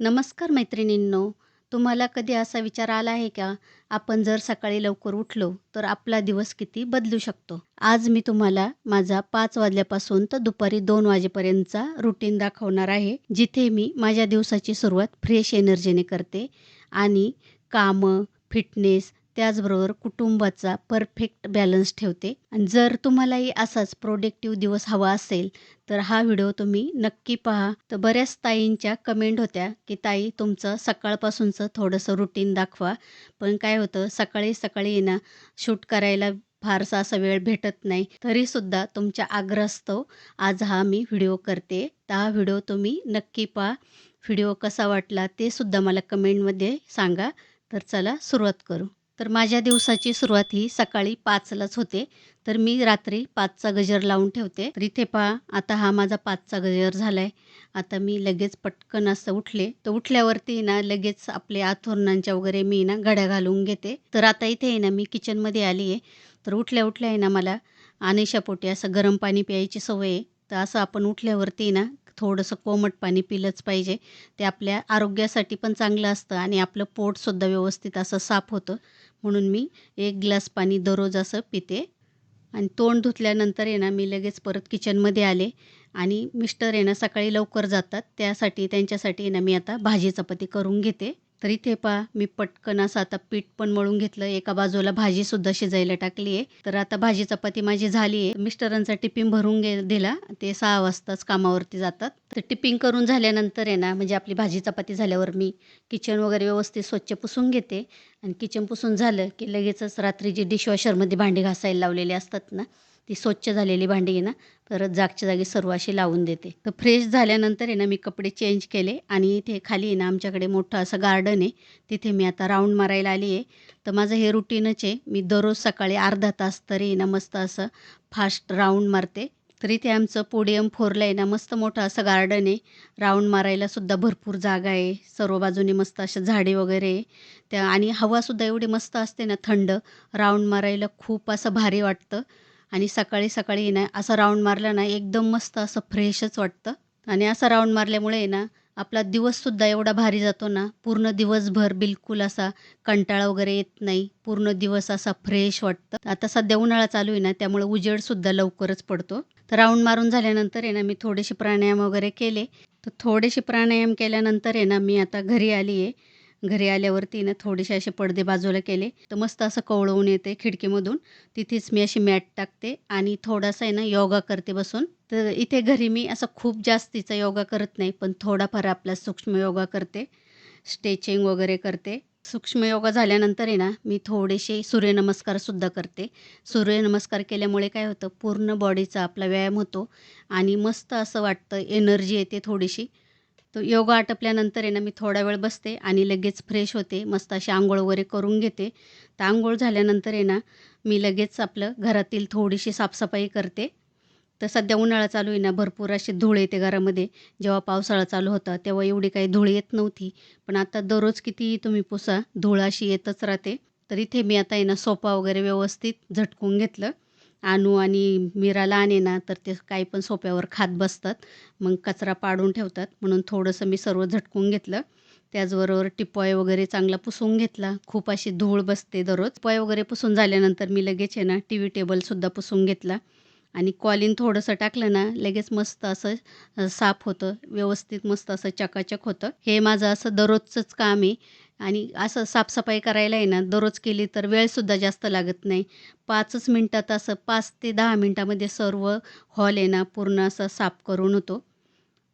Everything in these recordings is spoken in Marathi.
नमस्कार मैत्रिणींनो. तुम्हाला कधी असा विचार आला आहे का? आपण जर सकाळी लवकर उठलो, तर आपला दिवस किती बदलू शकतो? आज मी तुम्हाला माझा पाच वाजल्यापासून तर दुपारी दोन वाजेपर्यंतचा रुटीन दाखवणार आहे. जिथे मी माझ्या दिवसाची सुरुवात फ्रेश एनर्जीने करते आणि कामं, फिटनेस त्याचबरोबर कुटुंबाचा परफेक्ट बॅलन्स ठेवते. आणि जर तुम्हालाही असाच प्रोडक्टिव्ह दिवस हवा असेल, तर हा व्हिडिओ तुम्ही नक्की पहा. तर बऱ्याच ताईंच्या कमेंट होत्या, की "ताई तुमचं सकाळपासूनचं थोडंसं रुटीन दाखवा." पण काय होतं सकाळी सकाळी ना शूट करायला फारसा असा वेळ भेटत नाही. तरीसुद्धा तुमच्या आग्रहास्तव आज हा मी व्हिडिओ करते. तर हा व्हिडिओ तुम्ही नक्की पहा. व्हिडिओ कसा वाटला ते सुद्धा मला कमेंटमध्ये सांगा. तर चला सुरुवात करू. तर माझ्या दिवसाची सुरुवात ही सकाळी पाचलाच होते. तर मी रात्री पाचचा गजर लावून ठेवते. तर इथे पहा आता हा माझा पाचचा गजर झाला आहे. आता मी लगेच पटकन असं उठले. तर उठल्यावरती ना लगेच आपले आथोरणांच्या वगैरे मी ना घड्या घालून घेते. तर आता इथे आहे ना मी किचनमध्ये आली आहे. तर उठल्या-उठल्या आहे ना मला आनेशापोटी असं गरम पाणी प्यायची सवय आहे. तर असं आपण उठल्यावरती ना थोडंसं कोमट पाणी पिलंच पाहिजे. ते आपल्या आरोग्यासाठी पण चांगलं असतं आणि आपलं पोटसुद्धा व्यवस्थित असं साफ होतं. म्हणून मी एक ग्लास पाणी दररोज असं पिते. आणि तोंड धुतल्यानंतर आहे ना मी लगेच परत किचनमध्ये आले आणि मिस्टर आहे ना सकाळी लवकर जातात. त्यासाठी त्यांच्यासाठी ना मी आता भाजी चपाती करून घेते. तर इथे पहा मी पटकन असं आता पीठ पण मळून घेतलं. एका बाजूला भाजीसुद्धा शिजायला टाकली आहे. तर आता भाजी चपाती माझी झाली आहे. मिस्टरांचा टिफिन भरून गे दिला. ते सहा वाजताच कामावरती जातात. तर टिफिन करून झाल्यानंतर आहे ना म्हणजे आपली भाजी चपाती झाल्यावर मी किचन वगैरे व्यवस्थित स्वच्छ पुसून घेते. आणि किचन पुसून झालं, की लगेचच रात्री जे डिशवॉशरमध्ये भांडी घासायला लावलेले असतात ना, ती स्वच्छ झालेली भांडी आहे ना परत जागच्या जागी सर्व अशी लावून देते. तर फ्रेश झाल्यानंतर आहे ना मी कपडे चेंज केले आणि इथे खाली आहे ना आमच्याकडे मोठं असं गार्डन आहे. तिथे मी आता राऊंड मारायला आली आहे. तर माझं हे रुटीनच आहे. मी दररोज सकाळी अर्धा तास तरी आहे ना मस्त असं फास्ट राऊंड मारते. तर इथे आमचं पोडियम 4ला आहे ना मस्त मोठं असं गार्डन आहे. राऊंड मारायलासुद्धा भरपूर जागा आहे. सर्व बाजूने मस्त अशा झाडे वगैरे आहे. त्या आणि हवासुद्धा एवढी मस्त असते ना थंड. राऊंड मारायला खूप असं भारी वाटतं. आणि सकाळी सकाळी ना असं राऊंड मारलं ना एकदम मस्त असं फ्रेशच वाटतं. आणि असं राऊंड मारल्यामुळे आहे ना आपला दिवससुद्धा एवढा भारी जातो ना पूर्ण दिवसभर बिलकुल असा कंटाळा वगैरे येत नाही. पूर्ण दिवस असा फ्रेश वाटतं. आता सध्या उन्हाळा चालू आहे ना त्यामुळे उजेडसुद्धा लवकरच पडतो. तर राऊंड मारून झाल्यानंतर आहे ना मी थोडेसे प्राणायाम वगैरे केले. तर थोडेसे प्राणायाम केल्यानंतर आहे ना मी आता घरी आली आहे. घरी आल्यावरती ना थोडेसे असे पडदे बाजूला केले. तर मस्त असं कवळवून येते खिडकीमधून. तिथेच मी अशी मॅट टाकते आणि थोडासा आहे ना योगा करते बसून. तर इथे घरी मी असं खूप जास्तीचा योगा करत नाही. पण थोडाफार आपला सूक्ष्म योगा करते. स्ट्रेचिंग वगैरे करते. सूक्ष्म योगा झाल्यानंतर आहे ना मी थोडेसे सूर्यनमस्कारसुद्धा करते. सूर्यनमस्कार केल्यामुळे काय होतं पूर्ण बॉडीचा आपला व्यायाम होतो आणि मस्त असं वाटतं एनर्जी येते थोडीशी. तर योगा आटपल्यानंतर आहे ना मी थोडा वेळ बसते आणि लगेच फ्रेश होते. मस्त अशी आंघोळ वगैरे करून घेते. तर आंघोळ झाल्यानंतर आहे ना मी लगेच आपलं घरातील थोडीशी साफसफाई करते. तर सध्या उन्हाळा चालू आहे ना भरपूर अशी धूळ येते घरामध्ये. जेव्हा पावसाळा चालू होता तेव्हा एवढी काही धूळ येत नव्हती. पण आता दररोज कितीही तुम्ही पुसा धूळ अशी येतच राहते. तर इथे मी आता आहे ना सोफा वगैरे व्यवस्थित झटकून घेतलं. आणू आणि मिराला आणे ना तर ते काही पण सोप्यावर खात बसतात. मग कचरा पाडून ठेवतात. म्हणून थोडंसं मी सर्व झटकून घेतलं. त्याचबरोबर टिपॉय वगैरे चांगला पुसून घेतला. खूप अशी धूळ बसते दररोज. टिपॉय वगैरे पुसून झाल्यानंतर मी लगेच आहे ना टी व्ही टेबलसुद्धा पुसून घेतला. आणि कॉलिन थोडंसं टाकलं ना लगेच मस्त असं साफ होतं. व्यवस्थित मस्त असं चकाचक होतं. हे माझं असं दररोजचंच काम आहे. आणि असं साफसफाई करायला आहे ना दररोज केली तर वेळसुद्धा जास्त लागत नाही. पाचच मिनटात असं पाच ते दहा मिनटामध्ये सर्व हॉल आहे ना पूर्ण असं साफ करून होतो.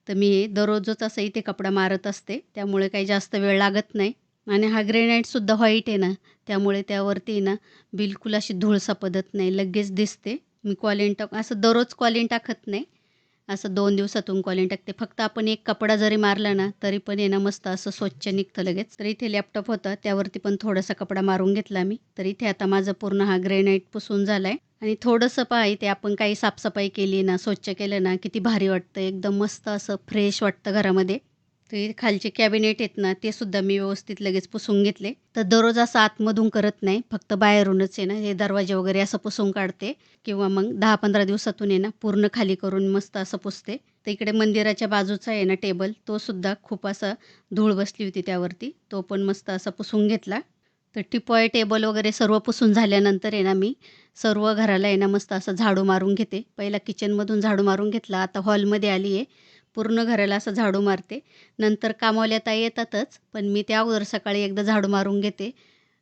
तर मी दररोजच असं इथे कपडा मारत असते. त्यामुळे काही जास्त वेळ लागत नाही. आणि हा ग्रेनाईटसुद्धा व्हाईट आहे ना त्यामुळे त्यावरती आहे ना बिलकुल अशी धूळ सापडत नाही. लगेच दिसते. मी कॉलिन टाक असं दररोज कॉलिन टाकत नाही. असं दोन दिवसातून कॉलिन टाकते. फक्त आपण एक कपडा जरी मारला ना तरी पण येणं ना मस्त असं स्वच्छ निघतं लगेच. तर इथे लॅपटॉप होता त्यावरती पण थोडासा कपडा मारून घेतला मी. तर इथे आता माझं पूर्ण हा ग्रेनाईट पुसून झाला आहे. आणि थोडंसं पहा इथे आपण काही साफसफाई केली ना स्वच्छ केलं ना किती भारी वाटतं. एकदम मस्त असं फ्रेश वाटतं घरामध्ये. ते खालचे कॅबिनेट आहेत ना ते सुद्धा मी व्यवस्थित लगेच पुसून घेतले. तर दररोज असं आतमधून करत नाही. फक्त बाहेरूनच आहे ना हे दरवाजे वगैरे असं पुसून काढते. किंवा मग 10-15 दिवसातून आहे ना पूर्ण खाली करून मस्त असं पुसते. तर इकडे मंदिराच्या बाजूचा आहे ना टेबल तो सुद्धा खूप असा धूळ बसली होती त्यावरती तो पण मस्त असा पुसून घेतला तर टिपॉय टेबल वगैरे सर्व पुसून झाल्यानंतर आहे ना मी सर्व घराला आहे ना मस्त असं झाडू मारून घेते पहिला किचनमधून झाडू मारून घेतला आता हॉलमध्ये आली आहे पूर्ण घराला असं झाडू मारते. नंतर कामावल्या ताई येतातच पण मी त्या अगोदर सकाळी एकदा झाडू मारून घेते.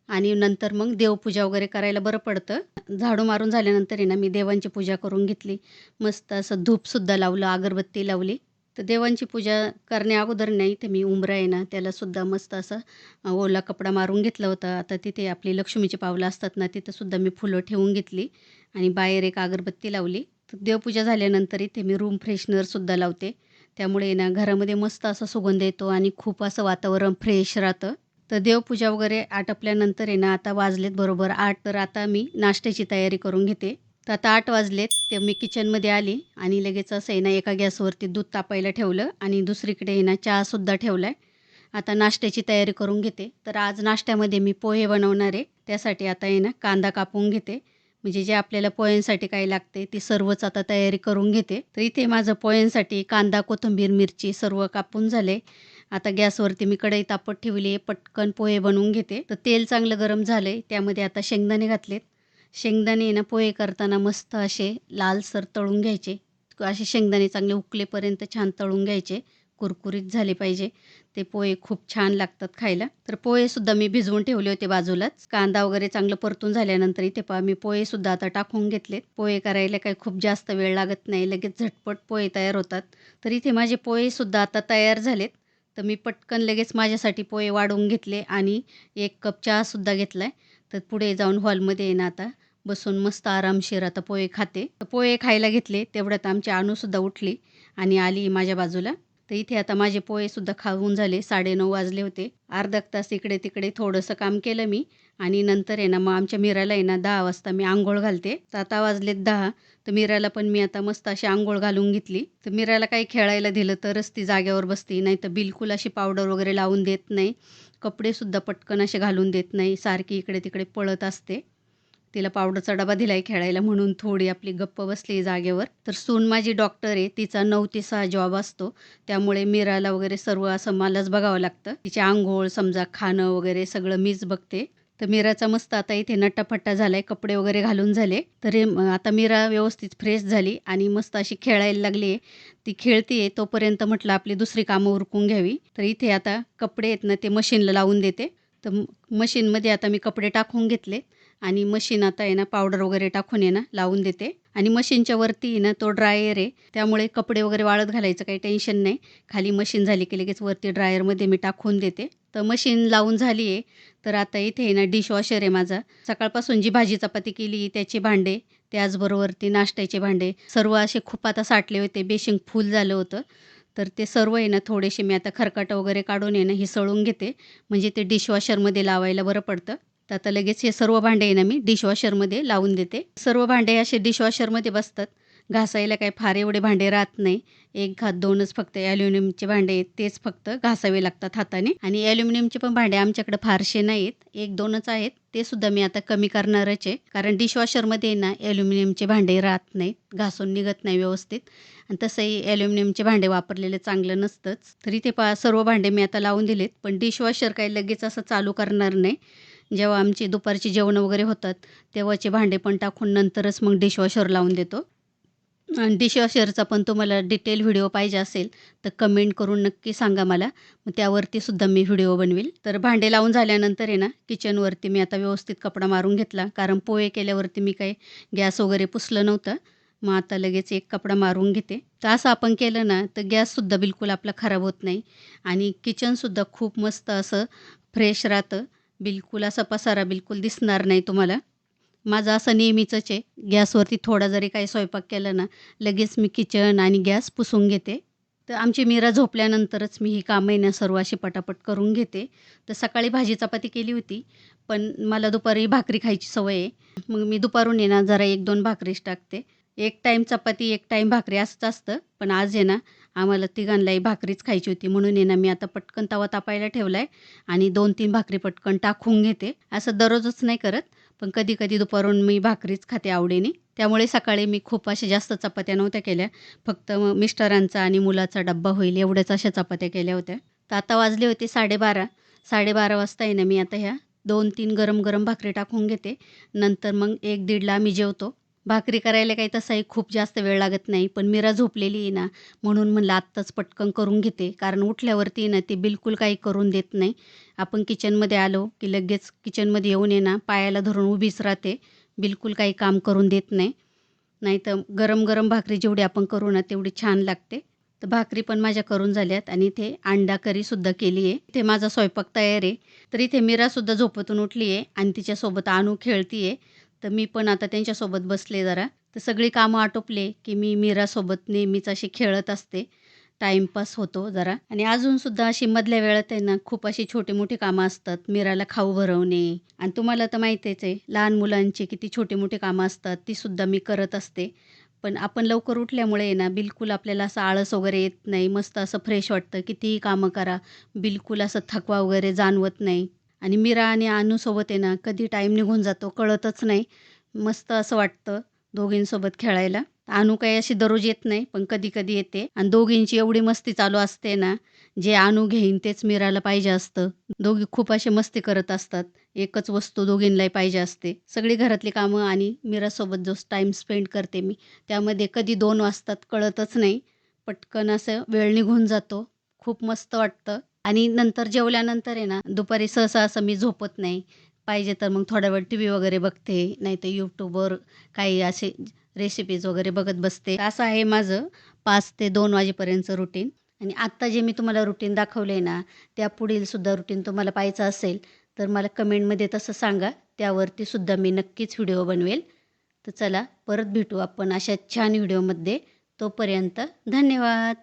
आणि नंतर मग देवपूजा वगैरे करायला बरं पडतं. झाडू मारून झाल्यानंतर आहे ना मी देवांची पूजा करून घेतली. मस्त असं धूपसुद्धा लावलं अगरबत्ती लावली. तर देवांची पूजा करण्या अगोदर नाही ते मी उमरा आहे ना त्यालासुद्धा मस्त असं ओला कपडा मारून घेतला होता. आता तिथे आपली लक्ष्मीची पावलं असतात ना तिथंसुद्धा मी फुलं ठेवून घेतली. आणि बाहेर एक अगरबत्ती लावली. तर देवपूजा झाल्यानंतर इथे मी रूम फ्रेशनरसुद्धा लावते. त्यामुळे आहे ना घरामध्ये मस्त असा सुगंध येतो आणि खूप असं वातावरण फ्रेश राहतं. तर देवपूजा वगैरे आटपल्यानंतर आहे ना आता वाजलेत बरोबर आठ तर आता मी नाश्त्याची तयारी करून घेते. तर आता आठ वाजलेत ते मी किचनमध्ये आली आणि लगेच असं आहे ना एका गॅसवरती दूध तापायला ठेवलं आणि दुसरीकडे आहे ना चहासुद्धा ठेवला आहे आता नाश्त्याची तयारी करून घेते. तर आज नाश्त्यामध्ये मी पोहे बनवणार आहे. त्यासाठी आता आहे ना कांदा कापून घेते. म्हणजे जे आपल्याला पोह्यांसाठी काय लागते ती सर्वच आता तयारी करून घेते. तर इथे माझं पोह्यांसाठी कांदा कोथिंबीर मिरची सर्व कापून झाले. आता गॅसवरती मी कढई तापत ठेवली आहे पटकन पोहे बनवून घेते. तर तेल चांगलं गरम झालं आहे त्यामध्ये आता शेंगदाणे घातलेत. शेंगदाणे ना पोहे करताना मस्त असे लालसर तळून घ्यायचे. असे शेंगदाणे चांगले उकलेपर्यंत छान तळून घ्यायचे. कुरकुरीत झाले पाहिजे. ते पोहे खूप छान लागतात खायला. तर पोहेसुद्धा मी भिजवून ठेवले होते बाजूलाच. कांदा वगैरे चांगलं परतून झाल्यानंतर इथे पहा मी पोहेसुद्धा आता टाकून घेतलेत. पोहे करायला काही खूप जास्त वेळ लागत नाही. लगेच झटपट पोहे तयार होतात. तर इथे माझे पोहेसुद्धा आता तयार झालेत. तर मी पटकन लगेच माझ्यासाठी पोहे वाढवून घेतले आणि एक कप चहासुद्धा घेतला आहे तर पुढे जाऊन हॉलमध्ये येणं आता. बसून मस्त आरामशीर आता पोहे खाते. तर पोहे खायला घेतले. तेवढ्यात आमची अणूसुद्धा उठली आणि आली माझ्या बाजूला. तर इथे आता माझे पोहेसुद्धा खाऊन झाले साडेनऊ वाजले होते. अर्धा तास इकडे तिकडे थोडंसं काम केलं मी. आणि नंतर आहे ना मग आमच्या मीराला आहे ना दहा वाजता मी आंघोळ घालते. तर आता वाजलेत दहा. तर मीराला पण मी आता मस्त अशी आंघोळ घालून घेतली. तर मीराला काही खेळायला दिलं तरच ती जाग्यावर बसती. नाही तर बिलकुल अशी पावडर वगैरे लावून देत नाही. कपडेसुद्धा पटकन असे घालून देत नाही. सारखी इकडे तिकडे पळत असते. तिला पावडरचा डबा दिलाय खेळायला म्हणून थोडी आपली गप्प बसली जागेवर. तर सून माझी डॉक्टर आहे तिचा नऊ ते सहा जॉब असतो. त्यामुळे मिराला वगैरे सर्व असं मलाच बघावं लागतं. तिचे आंघोळ समजा खाणं वगैरे सगळं मीच बघते. तर मीराचा मस्त आता इथे नट्टापट्टा झालाय कपडे वगैरे घालून झाले. तरी आता मीरा व्यवस्थित फ्रेश झाली आणि मस्त अशी खेळायला लागली आहे. ती खेळतीये तोपर्यंत म्हटलं आपली दुसरी कामं उरकून घ्यावी. तर इथे आता कपडे आहेत ना ते मशीनला लावून देते. तर मशीनमध्ये आता मी कपडे टाकून घेतले. आणि मशीन आता आहे ना पावडर वगैरे टाकून आहे ना लावून देते. आणि मशीनच्या वरती ना तो ड्रायर आहे. त्यामुळे कपडे वगैरे वाळत घालायचं काही टेन्शन नाही. खाली मशीन झाली की लगेच वरती ड्रायरमध्ये मी टाकून देते. तर मशीन लावून झाली आहे. तर आता इथे आहे ना डिशवॉशर आहे माझा. सकाळपासून जी भाजी चपाती केली त्याचे भांडे त्याचबरोबर ती नाश्त्याचे भांडे. सर्व असे खूप आता साठले होते बेशिंग फुल झालं होतं. तर ते सर्व आहे ना थोडेसे मी आता खरकाटं वगैरे काढून आहे ना सळून घेते. म्हणजे ते डिशवॉशरमध्ये लावायला बरं पडतं. तर आता लगेच हे सर्व भांडे आहे ना मी डिशवॉशरमध्ये लावून देते. सर्व भांडे असे डिशवॉशरमध्ये बसतात. घासायला काही फार एवढे भांडे राहत नाही. एक घात दोनच फक्त ॲल्युमिनियमचे भांडे आहेत. तेच फक्त घासावे लागतात हाताने. आणि ॲल्युमिनियमचे पण भांडे आमच्याकडे फारसे नाहीत. एक दोनच आहेत. ते सुद्धा मी आता कमी करणारच आहे. कारण डिशवॉशरमध्ये ना ॲल्युमिनियमचे भांडे राहत नाहीत. घासून निघत नाही व्यवस्थित. आणि तसंही ॲल्युमिनियमचे भांडे वापरलेले चांगलं नसतंच. तरी ते पा सर्व भांडे मी आता लावून दिलेत. पण डिशवॉशर काही लगेच असं चालू करणार नाही. जेव्हा आमची दुपारची जेवणं वगैरे होतात तेव्हाचे भांडे पण टाकून नंतरच मग डिशवॉशर लावून देतो. आणि डिशवॉशरचा पण तुम्हाला डिटेल व्हिडिओ पाहिजे असेल तर कमेंट करून नक्की सांगा मला. मग त्यावरती सुद्धा मी व्हिडिओ बनवेल. तर भांडे लावून झाल्यानंतर आहे ना किचनवरती मी आता व्यवस्थित कपडा मारून घेतला. कारण पोहे केल्यावरती मी काही गॅस वगैरे पुसलं नव्हतं. मग आता लगेच एक कपडा मारून घेते. तर असं आपण केलं ना तर गॅससुद्धा बिलकुल आपला खराब होत नाही. आणि किचनसुद्धा खूप मस्त असं फ्रेश राहतं. बिलकुल असा पसारा बिलकुल दिसणार नाही तुम्हाला. माझं असं नेहमीचंच आहे. गॅसवरती थोडा जरी काही स्वयंपाक केला ना लगेच मी किचन आणि गॅस पुसून घेते. तर आमची मीरा झोपल्यानंतरच मी ही कामं आहे ना सर्व अशी पटापट करून घेते. तर सकाळी भाजी चपाती केली होती पण मला दुपारी भाकरी खायची सवय आहे. मग मी दुपारून ये ना जरा एक दोन भाकरीच टाकते. एक टाईम चपाती एक टाईम भाकरी असंच असतं. पण आज आहे ना आम्हाला तिघांनाही भाकरीच खायची होती. म्हणून आहे ना मी आता पटकन तवा तापायला ठेवला आहे आणि दोन तीन भाकरी पटकन टाकून घेते. असं दररोजच नाही करत पण कधी कधी दुपारून मी भाकरीच खाते आवडीने. त्यामुळे सकाळी मी खूप अशा जास्त चपात्या नव्हत्या केल्या. फक्त मिस्टरांचा आणि मुलाचा डब्बा होईल एवढ्याच अशा चपात्या केल्या होत्या. तर आता वाजले होते साडेबारा. साडेबारा वाजता आहे ना मी आता ह्या दोन तीन गरम गरम भाकरी टाकून घेते. नंतर मग एक दीडला आम्ही जेवतो. भाकरी करायला काही तसाही खूप जास्त वेळ लागत नाही पण मीरा झोपलेली आहे ना म्हणून म्हणलं आत्ताच पटकन करून घेते. कारण उठल्यावरती ना ती बिलकुल काही करून देत नाही. आपण किचनमध्ये आलो की लगेच किचनमध्ये येऊन ये ना पायाला धरून उभीच राहते. बिलकुल काही काम करून देत नाही. नाही तर गरम गरम भाकरी जेवढी आपण करू ना तेवढी छान लागते. तर भाकरी पण माझ्या करून झाल्यात आणि इथे अंडा करीसुद्धा केली आहे. इथे माझा स्वयंपाक तयार आहे. तर इथे मीरासुद्धा झोपतून उठली आहे आणि तिच्यासोबत आणू खेळती आहे तर मी पण आता त्यांच्यासोबत बसले जरा. तर सगळी कामं आटोपले की मी मीरासोबत नेहमीच अशी खेळत असते. टाईमपास होतो जरा. आणि अजूनसुद्धा अशी मधल्या वेळात आहे ना खूप अशी छोटी मोठी कामं असतात. मीराला खाऊ भरवणे. आणि तुम्हाला तर माहितीच आहे लहान मुलांची किती छोटी मोठी कामं असतात तीसुद्धा मी करत असते. पण आपण लवकर उठल्यामुळे आहे ना बिलकुल आपल्याला असं आळस वगैरे येत नाही. मस्त असं फ्रेश वाटतं. कितीही कामं करा बिलकुल असं थकवा वगैरे जाणवत नाही. आणि मीरा आणि अनुसोबत आहे ना कधी टाईम निघून जातो कळतच नाही. मस्त असं वाटतं दोघींसोबत खेळायला. अनु काही अशी दररोज येत नाही पण कधी कधी येते. आणि दोघींची एवढी मस्ती चालू असते ना जे अनु घेईन तेच मीराला पाहिजे असतं. दोघी खूप असे मस्ती करत असतात. एकच वस्तू दोघींनाही पाहिजे असते. सगळी घरातली कामं आणि मीरासोबत जो टाईम स्पेंड करते मी त्यामध्ये कधी दोन वाजतात कळतच नाही. पटकन असं वेळ निघून जातो. खूप मस्त वाटतं. आणि नंतर जेवल्यानंतर आहे ना दुपारी सहसा असं मी झोपत नाही. पाहिजे तर मग थोडा वेळ टी व्ही वगैरे बघते नाही तर यूट्यूबवर काही असे रेसिपीज वगैरे बघत बसते. असं आहे माझं पाच ते दोन वाजेपर्यंतचं रुटीन आणि आत्ता जे मी तुम्हाला रुटीन दाखवलं आहे ना त्या पुढीलसुद्धा रुटीन तुम्हाला पाहायचं असेल तर मला कमेंटमध्ये तसं सांगा. त्यावरती सुद्धा मी नक्कीच व्हिडिओ बनवेल. तर चला परत भेटू आपण अशा छान व्हिडिओमध्ये तोपर्यंत धन्यवाद!